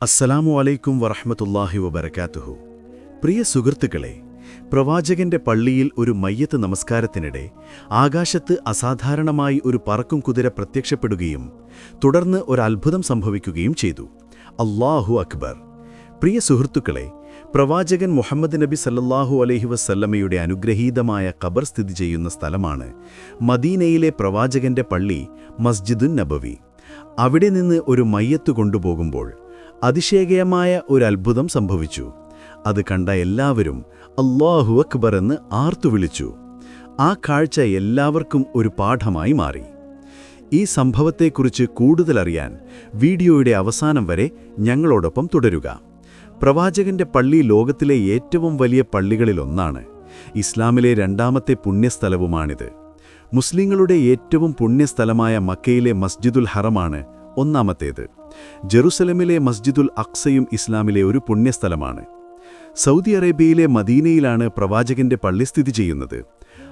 അസ്സലാമു അലൈക്കും വറഹ്മത്തുള്ളാഹി വബർക്കാത്തുഹു പ്രിയ സുഹൃത്തുക്കളെ പ്രവാചകന്റെ പള്ളിയിൽ ഒരു മയ്യത്ത് നമസ്കാരത്തിനിടെ ആകാശത്ത് അസാധാരണമായി ഒരു പറക്കും കുതിര പ്രത്യക്ഷപ്പെടുകയും തുടർന്ന് ഒരു അത്ഭുതം സംഭവിക്കുകയും ചെയ്തു. അള്ളാഹു അക്ബർ. പ്രിയ സുഹൃത്തുക്കളെ പ്രവാചകൻ മുഹമ്മദ് നബി സല്ലാഹു അലഹി വസല്ലമയുടെ അനുഗ്രഹീതമായ ഖബർ സ്ഥിതി ചെയ്യുന്ന സ്ഥലമാണ് മദീനയിലെ പ്രവാചകന്റെ പള്ളി മസ്ജിദുൻ നബവി. അവിടെ നിന്ന് ഒരു മയ്യത്ത് കൊണ്ടുപോകുമ്പോൾ അതിശയകരമായ ഒരു അത്ഭുതം സംഭവിച്ചു. അത് കണ്ട എല്ലാവരും അള്ളാഹു അക്ബർ എന്ന് ആർത്തുവിളിച്ചു ആ കാഴ്ച എല്ലാവർക്കും ഒരു പാഠമായി മാറി. ഈ സംഭവത്തെക്കുറിച്ച് കൂടുതലറിയാൻ വീഡിയോയുടെ അവസാനം വരെ ഞങ്ങളോടൊപ്പം തുടരുക. പ്രവാചകന്റെ പള്ളി ലോകത്തിലെ ഏറ്റവും വലിയ പള്ളികളിലൊന്നാണ് ഇസ്ലാമിലെ രണ്ടാമത്തെ പുണ്യസ്ഥലവുമാണിത്. മുസ്ലിങ്ങളുടെ ഏറ്റവും പുണ്യസ്ഥലമായ മക്കയിലെ മസ്ജിദുൽ ഹറമാണ് ഒന്നാമത്തേത്. ജെറുസലമിലെ മസ്ജിദുൽ അക്സയും ഇസ്ലാമിലെ ഒരു പുണ്യസ്ഥലമാണ്. സൗദി അറേബ്യയിലെ മദീനയിലാണ് പ്രവാചകന്റെ പള്ളി സ്ഥിതി ചെയ്യുന്നത്.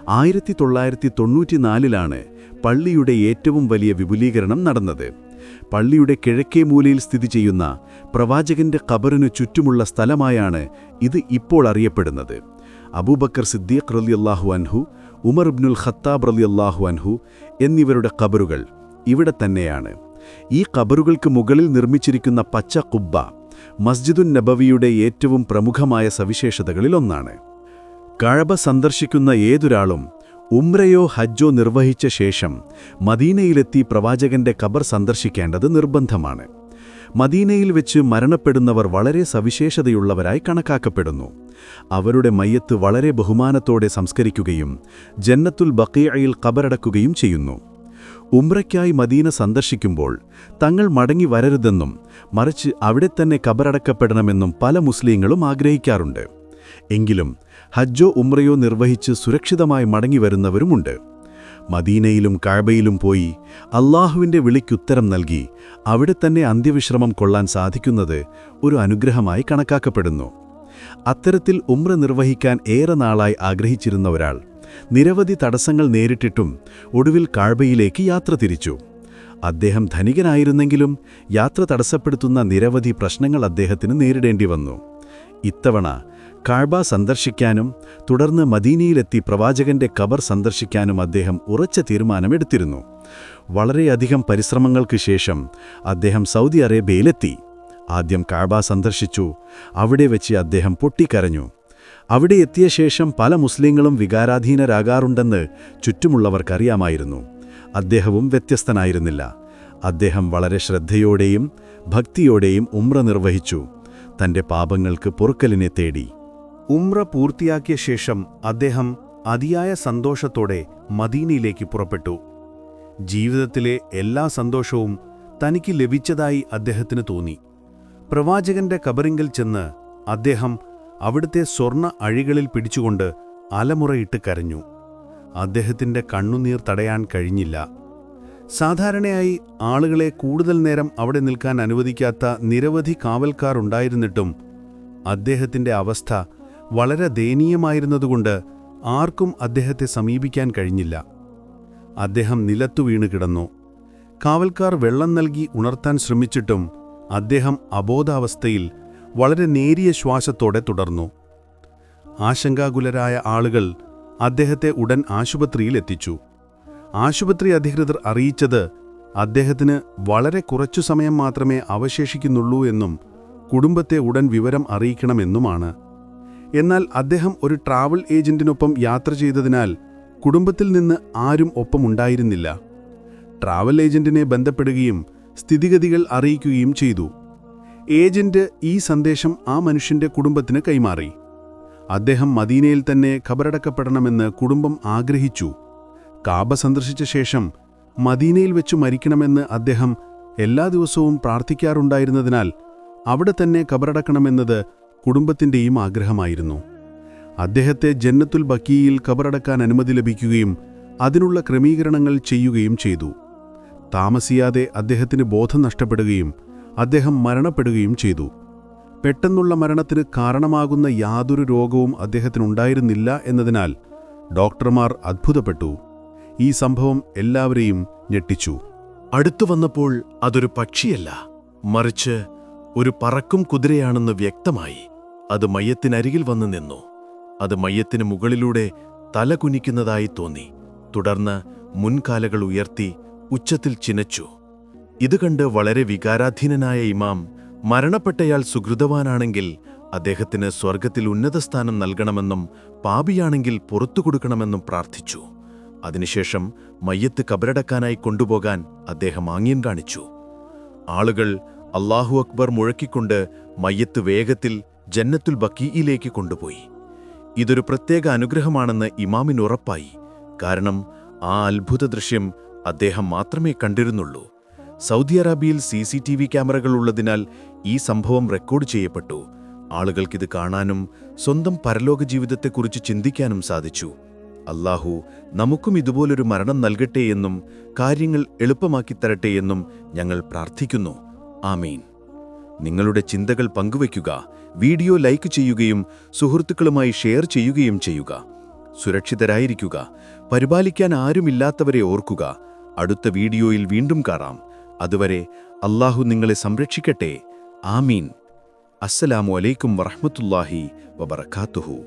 ആയിരത്തി തൊള്ളായിരത്തി തൊണ്ണൂറ്റിനാലിലാണ് പള്ളിയുടെ ഏറ്റവും വലിയ വിപുലീകരണം നടന്നത്. പള്ളിയുടെ കിഴക്കേ മൂലയിൽ സ്ഥിതി ചെയ്യുന്ന പ്രവാചകന്റെ ഖബറിനു ചുറ്റുമുള്ള സ്ഥലമായാണ് ഇത് ഇപ്പോൾ അറിയപ്പെടുന്നത്. അബൂബക്കർ സിദ്ദീഖ് റലിയല്ലാഹു അൻഹു ഉമർ ഇബ്നുൽ ഖത്താബ് റലിയല്ലാഹു അൻഹു എന്നിവരുടെ ഖബറുകൾ ഇവിടെ തന്നെയാണ്. ഈ കബറുകൾക്ക് മുകളിൽ നിർമ്മിച്ചിരിക്കുന്ന പച്ച കുബ്ബ മസ്ജിദുൻ നബവിയുടെ ഏറ്റവും പ്രമുഖമായ സവിശേഷതകളിലൊന്നാണ് കഴബ സന്ദർശിക്കുന്ന ഏതൊരാളും ഉംറയോ ഹജ്ജോ നിർവഹിച്ച ശേഷം മദീനയിലെത്തി പ്രവാചകന്റെ കബർ സന്ദർശിക്കേണ്ടത് നിർബന്ധമാണ്. മദീനയിൽ വെച്ച് മരണപ്പെടുന്നവർ വളരെ സവിശേഷതയുള്ളവരായി കണക്കാക്കപ്പെടുന്നു. അവരുടെ മയ്യത്ത് വളരെ ബഹുമാനത്തോടെ സംസ്കരിക്കുകയും ജന്നത്തുൽ ബക്കിയയിൽ കബറടക്കുകയും ചെയ്യുന്നു. ഉംറയ്ക്കായി മദീന സന്ദർശിക്കുമ്പോൾ തങ്ങൾ മടങ്ങി വരരുതെന്നും മറിച്ച് അവിടെ തന്നെ കബറടക്കപ്പെടണമെന്നും പല മുസ്ലിങ്ങളും ആഗ്രഹിക്കാറുണ്ട്. എങ്കിലും ഹജ്ജോ ഉംറയോ നിർവഹിച്ച് സുരക്ഷിതമായി മടങ്ങി വരുന്നവരുമുണ്ട്. മദീനയിലും കാഴ്ബയിലും പോയി അള്ളാഹുവിന്റെ വിളിക്കുത്തരം നൽകി അവിടെ തന്നെ അന്ത്യവിശ്രമം കൊള്ളാൻ സാധിക്കുന്നത് ഒരു അനുഗ്രഹമായി കണക്കാക്കപ്പെടുന്നു. അത്തരത്തിൽ ഉമ്ര നിർവഹിക്കാൻ ഏറെ നാളായി ആഗ്രഹിച്ചിരുന്ന ഒരാൾ നിരവധി തടസ്സങ്ങൾ നേരിട്ടിട്ടും ഒടുവിൽ കാഴ്ബയിലേക്ക് യാത്ര തിരിച്ചു. അദ്ദേഹം ധനികനായിരുന്നെങ്കിലും യാത്ര തടസ്സപ്പെടുത്തുന്ന നിരവധി പ്രശ്നങ്ങൾ അദ്ദേഹത്തിന് നേരിടേണ്ടി വന്നു. ഇത്തവണ കാഴ്ബ സന്ദർശിക്കാനും തുടർന്ന് മദീനയിലെത്തി പ്രവാചകന്റെ കബർ സന്ദർശിക്കാനും അദ്ദേഹം ഉറച്ച തീരുമാനമെടുത്തിരുന്നു. വളരെയധികം പരിശ്രമങ്ങൾക്ക് ശേഷം അദ്ദേഹം സൗദി അറേബ്യയിലെത്തി. ആദ്യം കാഴ്ബ സന്ദർശിച്ചു അവിടെ വെച്ച് അദ്ദേഹം പൊട്ടിക്കരഞ്ഞു. അവിടെ എത്തിയ ശേഷം പല മുസ്ലിങ്ങളും വികാരാധീനരാകാറുണ്ടെന്ന് ചുറ്റുമുള്ളവർക്കറിയാമായിരുന്നു. അദ്ദേഹവും വ്യത്യസ്തനായിരുന്നില്ല. അദ്ദേഹം വളരെ ശ്രദ്ധയോടെയും ഭക്തിയോടെയും ഉമ്ര നിർവഹിച്ചു. തന്റെ പാപങ്ങൾക്ക് പൊറുക്കലിനെ തേടി. ഉമ്ര പൂർത്തിയാക്കിയ ശേഷം അദ്ദേഹം അതിയായ സന്തോഷത്തോടെ മദീനയിലേക്ക് പുറപ്പെട്ടു. ജീവിതത്തിലെ എല്ലാ സന്തോഷവും തനിക്ക് ലഭിച്ചതായി അദ്ദേഹത്തിന് തോന്നി. പ്രവാചകന്റെ കബറിങ്കിൽ ചെന്ന് അദ്ദേഹം അവിടുത്തെ സ്വർണ അഴികളിൽ പിടിച്ചുകൊണ്ട് അലമുറയിട്ട് കരഞ്ഞു. അദ്ദേഹത്തിന്റെ കണ്ണുനീർ തടയാൻ കഴിഞ്ഞില്ല. സാധാരണയായി ആളുകളെ കൂടുതൽ നേരം അവിടെ നിൽക്കാൻ അനുവദിക്കാത്ത നിരവധി കാവൽക്കാർ ഉണ്ടായിരുന്നിട്ടും അദ്ദേഹത്തിന്റെ അവസ്ഥ വളരെ ദയനീയമായിരുന്നതുകൊണ്ട് ആർക്കും അദ്ദേഹത്തെ സമീപിക്കാൻ കഴിഞ്ഞില്ല. അദ്ദേഹം നിലത്തു വീണ് കിടന്നു. കാവൽക്കാർ വെള്ളം നൽകി ഉണർത്താൻ ശ്രമിച്ചിട്ടും അദ്ദേഹം അബോധാവസ്ഥയിൽ വളരെ നേരിയ ശ്വാസത്തോടെ തുടർന്നു. ആശങ്കാകുലരായ ആളുകൾ അദ്ദേഹത്തെ ഉടൻ ആശുപത്രിയിൽ എത്തിച്ചു. ആശുപത്രി അധികൃതർ അറിയിച്ചത് അദ്ദേഹത്തിന് വളരെ കുറച്ചു സമയം മാത്രമേ അവശേഷിക്കുന്നുള്ളൂ എന്നും കുടുംബത്തെ ഉടൻ വിവരം അറിയിക്കണമെന്നുമാണ്. എന്നാൽ അദ്ദേഹം ഒരു ട്രാവൽ ഏജന്റിനൊപ്പം യാത്ര ചെയ്തതിനാൽ കുടുംബത്തിൽ നിന്ന് ആരും ഒപ്പമുണ്ടായിരുന്നില്ല. ട്രാവൽ ഏജന്റിനെ ബന്ധപ്പെടുകയും സ്ഥിതിഗതികൾ അറിയിക്കുകയും ചെയ്തു. ഏജന്റ് ഈ സന്ദേശം ആ മനുഷ്യന്റെ കുടുംബത്തിന് കൈമാറി. അദ്ദേഹം മദീനയിൽ തന്നെ ഖബറടക്കപ്പെടണമെന്ന് കുടുംബം ആഗ്രഹിച്ചു. കാബ സന്ദർശിച്ച ശേഷം മദീനയിൽ വെച്ചു മരിക്കണമെന്ന് അദ്ദേഹം എല്ലാ ദിവസവും പ്രാർത്ഥിക്കാറുണ്ടായിരുന്നതിനാൽ അവിടെ തന്നെ ഖബറടക്കണമെന്നത് കുടുംബത്തിന്റെയും ആഗ്രഹമായിരുന്നു. അദ്ദേഹത്തെ ജന്നത്തുൽ ബക്കിയിൽ ഖബറടക്കാൻ അനുമതി ലഭിക്കുകയും അതിനുള്ള ക്രമീകരണങ്ങൾ ചെയ്യുകയും ചെയ്തു. താമസിയാതെ അദ്ദേഹത്തിന് ബോധം നഷ്ടപ്പെടുകയും അദ്ദേഹം മരണപ്പെടുകയും ചെയ്തു. പെട്ടെന്നുള്ള മരണത്തിന് കാരണമാകുന്ന യാതൊരു രോഗവും അദ്ദേഹത്തിനുണ്ടായിരുന്നില്ല എന്നതിനാൽ ഡോക്ടർമാർ അത്ഭുതപ്പെട്ടു. ഈ സംഭവം എല്ലാവരെയും ഞെട്ടിച്ചു. അടുത്തു വന്നപ്പോൾ അതൊരു പക്ഷിയല്ല. മറിച്ച് ഒരു പറക്കും കുതിരയാണെന്ന് വ്യക്തമായി അത് മയ്യത്തിനരികിൽ വന്ന് നിന്നു. അത് മയ്യത്തിന് മുകളിലൂടെ തല കുനിക്കുന്നതായി തോന്നി. തുടർന്ന് മുൻകാലകൾ ഉയർത്തി ഉച്ചത്തിൽ ചിനച്ചു. ഇത് കണ്ട് വളരെ വികാരാധീനനായ ഇമാം മരണപ്പെട്ടയാൾ സുഹൃതവാനാണെങ്കിൽ അദ്ദേഹത്തിന് സ്വർഗത്തിൽ ഉന്നത സ്ഥാനം നൽകണമെന്നും പാപിയാണെങ്കിൽ പുറത്തു കൊടുക്കണമെന്നും പ്രാർത്ഥിച്ചു. അതിനുശേഷം മയ്യത്ത് കബറടക്കാനായി കൊണ്ടുപോകാൻ അദ്ദേഹം ആംഗ്യം കാണിച്ചു. ആളുകൾ അള്ളാഹു അക്ബർ മുഴക്കിക്കൊണ്ട് മയ്യത്ത് വേഗത്തിൽ ജന്നത്തുൽ ബക്കീയിലേക്ക് കൊണ്ടുപോയി. ഇതൊരു പ്രത്യേക അനുഗ്രഹമാണെന്ന് ഇമാമിന് ഉറപ്പായി. കാരണം ആ അത്ഭുത ദൃശ്യം അദ്ദേഹം മാത്രമേ കണ്ടിരുന്നുള്ളൂ. സൗദി അറേബ്യയിൽ സി സി ടി വി ക്യാമറകൾ ഉള്ളതിനാൽ ഈ സംഭവം റെക്കോർഡ് ചെയ്യപ്പെട്ടു. ആളുകൾക്കിത് കാണാനും സ്വന്തം പരലോക ജീവിതത്തെക്കുറിച്ച് ചിന്തിക്കാനും സാധിച്ചു. അല്ലാഹു നമുക്കും ഇതുപോലൊരു മരണം നൽകട്ടെയെന്നും കാര്യങ്ങൾ എളുപ്പമാക്കി എന്നും ഞങ്ങൾ പ്രാർത്ഥിക്കുന്നു. ആമീൻ. നിങ്ങളുടെ ചിന്തകൾ പങ്കുവയ്ക്കുക വീഡിയോ ലൈക്ക് ചെയ്യുകയും സുഹൃത്തുക്കളുമായി ഷെയർ ചെയ്യുകയും ചെയ്യുക. സുരക്ഷിതരായിരിക്കുക പരിപാലിക്കാൻ ആരുമില്ലാത്തവരെ ഓർക്കുക. അടുത്ത വീഡിയോയിൽ വീണ്ടും കാണാം. അതുവരെ അള്ളാഹു നിങ്ങളെ സംരക്ഷിക്കട്ടെ. ആമീൻ. അസ്സലാമു അലൈക്കും വറഹ്മത്തുള്ളാഹി വബറകാതുഹു.